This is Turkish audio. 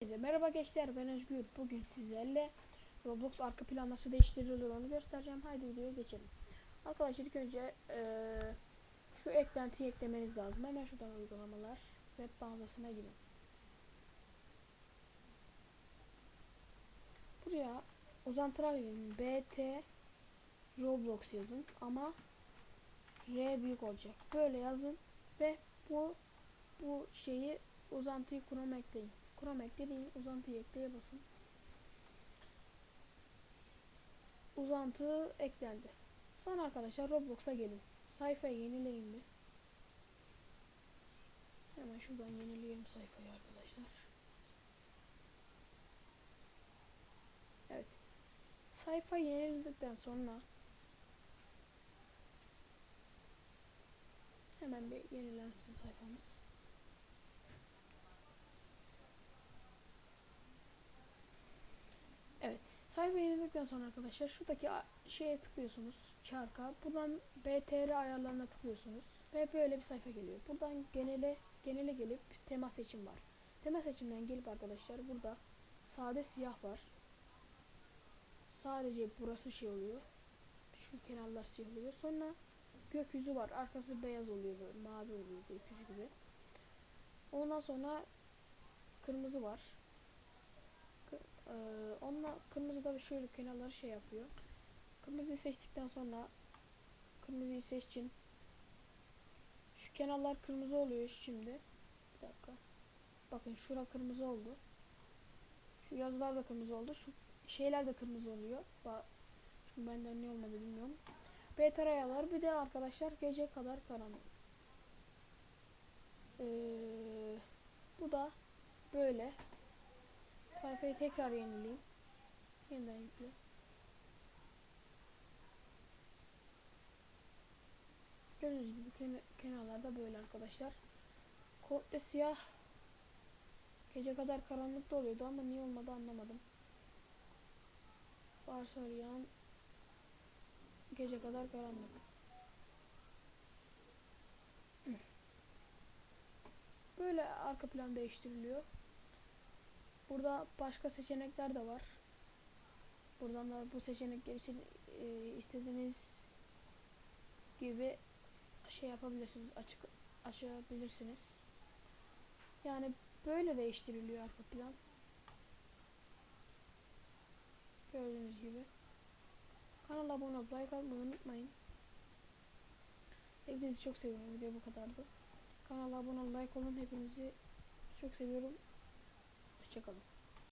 Herkese merhaba gençler ben Özgür. Bugün sizlerle Roblox arka plan nasıl değiştirilir onu göstereceğim. Haydi videoya geçelim. Arkadaşlar ilk önce eee, şu eklentiyi eklemeniz lazım. Hemen şuradan uygulamalar web mağazasına girin. Buraya uzantılar girin. BT Roblox yazın ama R büyük olacak. Böyle yazın ve bu bu şeyi uzantıyı Chrome ekleyin. Chrome ekleyin, uzantıyı ekleye basın. Uzantı eklendi. Sonra arkadaşlar Roblox'a gelin. Sayfayı yenileyin bir. Hemen şuradan yenileyelim sayfayı arkadaşlar. Evet. Sayfa yenilendikten sonra hemen bir yenilensin sayfamız. Evet. Sayfa yenildikten sonra arkadaşlar şuradaki şeye tıklıyorsunuz. Çarka. Buradan BTR ayarlarına tıklıyorsunuz. Ve böyle bir sayfa geliyor. Buradan genele genele gelip tema seçim var. Tema seçimden gelip arkadaşlar burada sade siyah var. Sadece burası şey oluyor. Şu kenarlar siyah oluyor. Sonra gökyüzü var. Arkası beyaz oluyor böyle. Mavi oluyor gökyüzü gibi. Ondan sonra kırmızı var. Ee, onunla kırmızı da şöyle kenarları şey yapıyor. Kırmızıyı seçtikten sonra kırmızıyı seçin. Şu kenarlar kırmızı oluyor şimdi. Bir dakika. Bakın şura kırmızı oldu. Şu yazılar da kırmızı oldu. Şu şeyler de kırmızı oluyor. Ba Şimdi benden ne olmadı bilmiyorum. Beta ayarlar bir de arkadaşlar gece kadar karanlık. Ee, bu da böyle. Sayfayı tekrar yenileyim. Yeniden yükle. Gördüğünüz gibi ken kenarlarda böyle arkadaşlar. Komple siyah. Gece kadar karanlıkta oluyordu ama niye olmadı anlamadım. Varsayılan gece kadar karanlık. Böyle arka plan değiştiriliyor. Burada başka seçenekler de var. Buradan da bu seçenekleri e, istediğiniz gibi şey yapabilirsiniz, açık açabilirsiniz. Yani böyle değiştiriliyor arka plan. Gördüğünüz gibi. Kanala abone olup like atmayı unutmayın. Hepinizi çok seviyorum. Video bu kadardı. Kanala abone olup like olun. Hepinizi çok seviyorum. чекам.